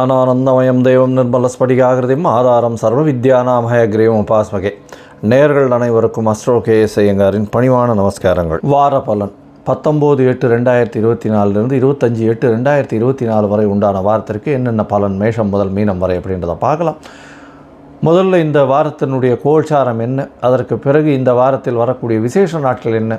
ஞானானந்தமயம் தெய்வம் நிர்மலஸ்படிகாகிருதியும் ஆதாரம் சர்வ வித்யானாமய கிரீவம் உபாஸ்மகே. நேர்கள் அனைவருக்கும் அஸ்ட்ரோ கே எஸ் ஐயங்காரின் பணிவான நமஸ்காரங்கள். வார பலன். பத்தொம்போது எட்டு ரெண்டாயிரத்தி இருபத்தி நாலுலேருந்து இருபத்தஞ்சி எட்டு ரெண்டாயிரத்தி இருபத்தி நாலு வரை உண்டான வாரத்திற்கு என்னென்ன பலன் மேஷம் முதல் மீனம் வரை அப்படின்றத பார்க்கலாம். முதல்ல இந்த வாரத்தினுடைய கோல்சாரம் என்ன? அதற்கு பிறகு இந்த வாரத்தில் வரக்கூடிய விசேஷ நாட்கள் என்ன?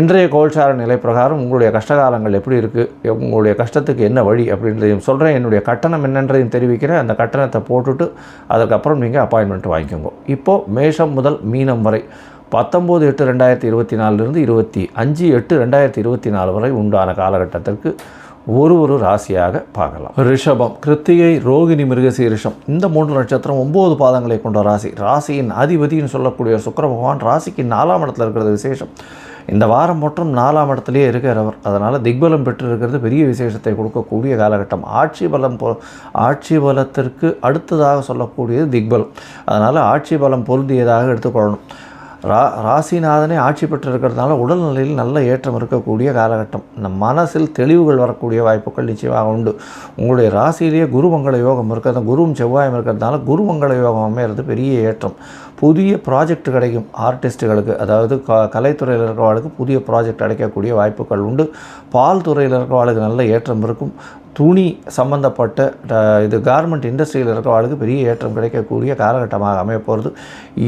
இன்றைய கோல்சார நிலை பிரகாரம் உங்களுடைய கஷ்டகாலங்கள் எப்படி இருக்குது உங்களுடைய கஷ்டத்துக்கு என்ன வழி அப்படின்றதையும் சொல்கிறேன் என்னுடைய கட்டணம் என்னன்றதையும் தெரிவிக்கிறேன். அந்த கட்டணத்தை போட்டுட்டு அதுக்கப்புறம் நீங்கள் அப்பாயின்மெண்ட் வாங்கிக்கோங்க. இப்போது மேஷம் முதல் மீனம் வரை பத்தொம்போது எட்டு ரெண்டாயிரத்தி இருபத்தி நாலுலேருந்து இருபத்தி அஞ்சு எட்டு ரெண்டாயிரத்தி இருபத்தி நாலு வரை உண்டான காலகட்டத்திற்கு ஒரு ஒரு ராசியாக பார்க்கலாம். ரிஷபம் கிருத்திகை ரோகிணி மிருகசீரிஷம் இந்த மூன்று நட்சத்திரம் ஒம்பது பாதங்களை கொண்ட ராசி. ராசியின் அதிபதினு சொல்லக்கூடிய சுக்கர பகவான் ராசிக்கு நாலாம் இடத்துல இருக்கிறது விசேஷம். இந்த வாரம் மற்றும் நாலாம் இடத்துலையே இருக்கிறவர். அதனால் திக்பலம் பெற்றிருக்கிறது பெரிய விசேஷத்தை கொடுக்கக்கூடிய காலகட்டம். ஆட்சி பலம் பொ ஆட்சி பலத்திற்கு அடுத்ததாக சொல்லக்கூடியது திக்பலம். அதனால் ஆட்சி பலம் பொருந்தியதாக எடுத்துக்கொள்ளணும் ரா ராசிநாதனே ஆட்சி பெற்றிருக்கிறதுனால உடல்நிலையில் நல்ல ஏற்றம் இருக்கக்கூடிய காலகட்டம். இந்த மனசில் தெளிவுகள் வரக்கூடிய வாய்ப்புகள் நிச்சயமாக உண்டு. உங்களுடைய ராசியிலேயே குருமங்கள யோகம் இருக்கிறது. குருவும் செவ்வாயும் இருக்கிறதுனால குருமங்கள யோகம் அமையிறது பெரிய ஏற்றம். புதிய ப்ராஜெக்ட் கிடைக்கும். ஆர்டிஸ்ட்டுகளுக்கு அதாவது க கலைத்துறையில் இருக்கிறவர்களுக்கு புதிய ப்ராஜெக்ட் அடைக்கக்கூடிய வாய்ப்புகள் உண்டு. பால் துறையில் இருக்கிறவர்களுக்கு நல்ல ஏற்றம் இருக்கும். துணி சம்மந்தப்பட்ட இது கார்மெண்ட் இண்டஸ்ட்ரியில் இருக்கிறவர்களுக்கு பெரிய ஏற்றம் கிடைக்கக்கூடிய காலகட்டமாக அமையப்போகிறது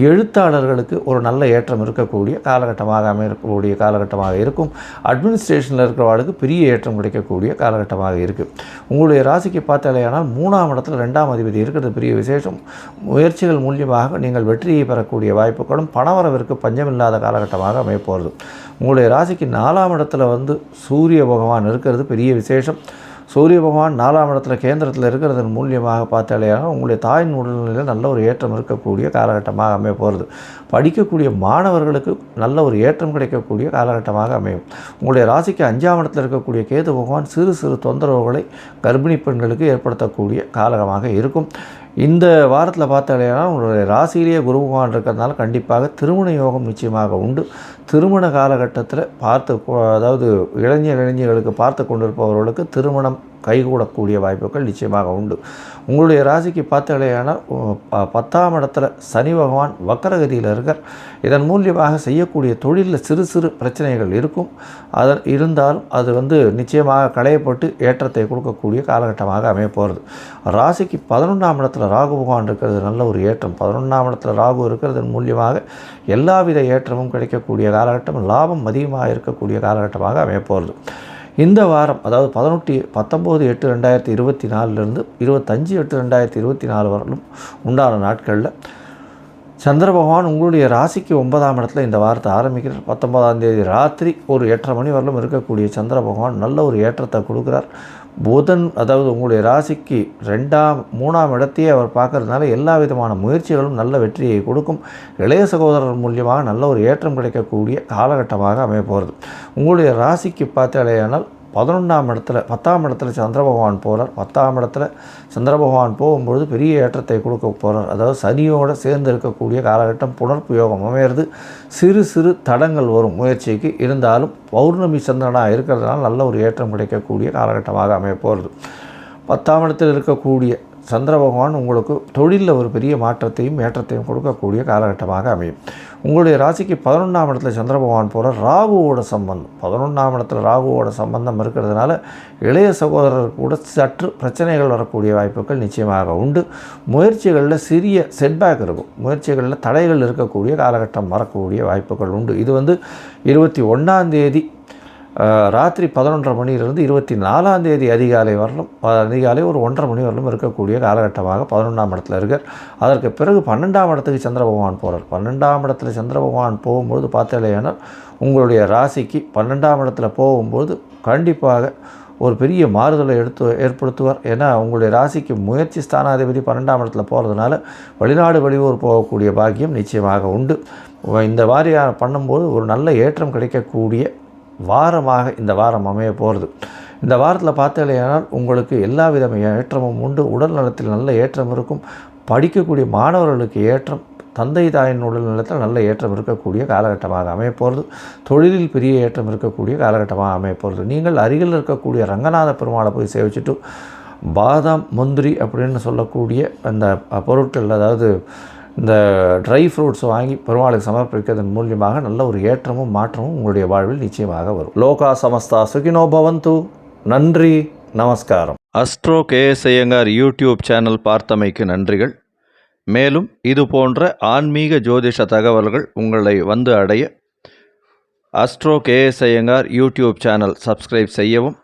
எழுத்தாளர்களுக்கு ஒரு நல்ல ஏற்றம் இருக்கக்கூடிய காலகட்டமாக அமையக்கூடிய காலகட்டமாக இருக்கும். அட்மினிஸ்ட்ரேஷனில் இருக்கிறவர்களுக்கு பெரிய ஏற்றம் கிடைக்கக்கூடிய காலகட்டமாக இருக்குது உங்களுடைய ராசிக்கு பார்த்தாலேயானால் மூணாம் இடத்துல ரெண்டாம் அதிபதி இருக்கிறது பெரிய விசேஷம். முயற்சிகள் மூலியமாக நீங்கள் வெற்றியை பெறக்கூடிய வாய்ப்புகளும் பணவரவிற்கு பஞ்சமில்லாத காலகட்டமாக அமையப்போகிறது உங்களுடைய ராசிக்கு நாலாம் இடத்துல வந்து சூரிய பகவான் இருக்கிறது பெரிய விசேஷம். சூரிய பகவான் நாலாம் இடத்துல கேந்திரத்தில் இருக்கிறதன் மூலியமாக பார்த்தாலேயாக உங்களுடைய தாயின் உடல்நிலையில் நல்ல ஒரு ஏற்றம் இருக்கக்கூடிய காலகட்டமாக அமைய போகிறது படிக்கக்கூடிய மாணவர்களுக்கு நல்ல ஒரு ஏற்றம் கிடைக்கக்கூடிய காலகட்டமாக அமையும். உங்களுடைய ராசிக்கு அஞ்சாம் இடத்துல இருக்கக்கூடிய கேது பகவான் சிறு சிறு தொந்தரவுகளை கர்ப்பிணி பெண்களுக்கு ஏற்படுத்தக்கூடிய காலகமாக இருக்கும். இந்த வாரத்தில் பார்த்தாலேனா உங்களுடைய ராசியிலேயே குரு பகவான் இருக்கிறதுனால கண்டிப்பாக திருமண யோகம் நிச்சயமாக உண்டு. திருமண காலகட்டத்தில் பார்த்து அதாவது இளைஞர் இளைஞர்களுக்கு பார்த்து கொண்டிருப்பவர்களுக்கு திருமணம் கைகூடக்கூடிய வாய்ப்புகள் நிச்சயமாக உண்டு. உங்களுடைய ராசிக்கு பார்த்தாலேயானால் ப- பத்தாம் இடத்துல சனி பகவான் வக்கரகதியில் இருக்கார். இதன் மூலியமாக செய்யக்கூடிய தொழிலில் சிறு சிறு பிரச்சனைகள் இருக்கும். அதன் இருந்தாலும் அது வந்து நிச்சயமாக களையப்பட்டு ஏற்றத்தை கொடுக்கக்கூடிய காலகட்டமாக அமைய போகிறது ராசிக்கு பதினொன்றாம் இடத்துல ராகு பகவான் இருக்கிறது நல்ல ஒரு ஏற்றம். பதினொன்றாம் இடத்துல ராகு இருக்கிறதன் மூலியமாக எல்லாவித ஏற்றமும் கிடைக்கக்கூடிய காலகட்டம் லாபம் அதிகமாக இருக்கக்கூடிய காலகட்டமாக அமைய போகிறது இந்த வாரம் அதாவது பதினெட்டு பத்தொம்போது எட்டு ரெண்டாயிரத்தி இருபத்தி நாலுலேருந்து இருபத்தஞ்சு எட்டு ரெண்டாயிரத்தி இருபத்தி நாலு வரலும் உண்டான நாட்களில் சந்திர பகவான் உங்களுடைய ராசிக்கு ஒன்பதாம் இடத்துல இந்த வாரத்தை ஆரம்பிக்கிறார். பத்தொன்பதாம் தேதி ராத்திரி ஒரு எட்டரை மணி வரலும் இருக்கக்கூடிய சந்திர பகவான் நல்ல ஒரு ஏற்றத்தை கொடுக்குறார். புதன் அதாவது உங்களுடைய ராசிக்கு ரெண்டாம் மூணாம் இடத்தையே அவர் பார்க்கறதுனால எல்லா விதமான முயற்சிகளும் நல்ல வெற்றியை கொடுக்கும். இளைய சகோதரர் மூலியமாக நல்ல ஒரு ஏற்றம் கிடைக்கக்கூடிய காலகட்டமாக அமைய போகிறது. உங்களுடைய ராசிக்கு பார்த்தாலேயானால் பதினொன்றாம் இடத்துல பத்தாம் இடத்துல சந்திர பகவான் போகிறார் பத்தாம் இடத்துல சந்திர பகவான் போகும்பொழுது பெரிய ஏற்றத்தை கொடுக்க போகிறார் அதாவது சனியோடு சேர்ந்து இருக்கக்கூடிய காலகட்டம் புனர்ப்பு யோகம் அமையிறது. சிறு சிறு தடங்கள் வரும் முயற்சிக்கு. இருந்தாலும் பௌர்ணமி சந்திரனாக இருக்கிறதுனால நல்ல ஒரு ஏற்றம் கிடைக்கக்கூடிய காலகட்டமாக அமைய போகிறது பத்தாம் இடத்தில் இருக்கக்கூடிய சந்திர பகவான் உங்களுக்கு தொழிலில் ஒரு பெரிய மாற்றத்தையும் ஏற்றத்தையும் கொடுக்கக்கூடிய காலகட்டமாக அமையும். உங்களுடைய ராசிக்கு பதினொன்றாம் இடத்துல சந்திர பகவான் போகிற ராகுவோட சம்பந்தம். பதினொன்றாம் இடத்துல ராகுவோட சம்பந்தம் இருக்கிறதுனால இளைய சகோதரர் கூட சற்று பிரச்சனைகள் வரக்கூடிய வாய்ப்புகள் நிச்சயமாக உண்டு. முயற்சிகளில் சிறிய செட்பேக் இருக்கும். முயற்சிகளில் தடைகள் இருக்கக்கூடிய காலகட்டம் வரக்கூடிய வாய்ப்புகள் உண்டு. இது வந்து இருபத்தி ஒன்றாம் தேதி ராத்திரி பதினொன்றரை மணியிலிருந்து இருபத்தி நாலாம் தேதி அதிகாலை வரலும் அதிகாலை ஒரு ஒன்றரை மணி வரலும் இருக்கக்கூடிய காலகட்டமாக பதினொன்றாம் இடத்துல இருக்கார். அதற்கு பிறகு பன்னெண்டாம் இடத்துக்கு சந்திர பகவான் போகிறார் பன்னெண்டாம் இடத்துல சந்திர பகவான் போகும்போது பார்த்தலையானால் உங்களுடைய ராசிக்கு பன்னெண்டாம் இடத்துல போகும்போது கண்டிப்பாக ஒரு பெரிய மாறுதலை எடுத்து ஏற்படுத்துவார். ஏன்னா உங்களுடைய ராசிக்கு முயற்சி ஸ்தானாதிபதி பன்னெண்டாம் இடத்துல போகிறதுனால வெளிநாடு வெளியூர் போகக்கூடிய பாக்கியம் நிச்சயமாக உண்டு. இந்த மாதிரியான பண்ணும்போது ஒரு நல்ல ஏற்றம் கிடைக்கக்கூடிய வாரமாக இந்த வாரம் அமைய போகிறது இந்த வாரத்தில் பார்த்தீங்கன்னா உங்களுக்கு எல்லா வித ஏற்றமும் உண்டு. உடல் நலத்தில் நல்ல ஏற்றம் இருக்கும். படிக்கக்கூடிய மாணவர்களுக்கு ஏற்றம் தந்தை தாயின் உடல் நலத்தில் நல்ல ஏற்றம் இருக்கக்கூடிய காலகட்டமாக அமையப்போகிறது தொழிலில் பெரிய ஏற்றம் இருக்கக்கூடிய காலகட்டமாக அமையப்போகிறது நீங்கள் அருகில் இருக்கக்கூடிய ரங்கநாத பெருமாளை போய் சேவிச்சுட்டு பாதாம் முந்திரி அப்படின்னு சொல்லக்கூடிய அந்த பொருட்கள் அதாவது இந்த ட்ரை ஃப்ரூட்ஸ் வாங்கி பெருமாளுக்கு சமர்ப்பிக்கிறதன் மூலியமாக நல்ல ஒரு ஏற்றமும் மாற்றமும் உங்களுடைய வாழ்வில் நிச்சயமாக வரும். லோகா சமஸ்தா சுகினோ பவந்து. நன்றி நமஸ்காரம். Astro KS Iyengar YouTube channel பார்த்தமைக்கு நன்றிகள். மேலும் இது போன்ற ஆன்மீக ஜோதிஷ தகவல்கள் உங்களை வந்து அடைய astro KS Iyengar YouTube channel subscribe செய்யவும்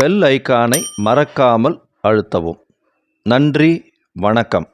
பெல் ஐக்கானை மறக்காமல் அழுத்தவும். நன்றி வணக்கம்.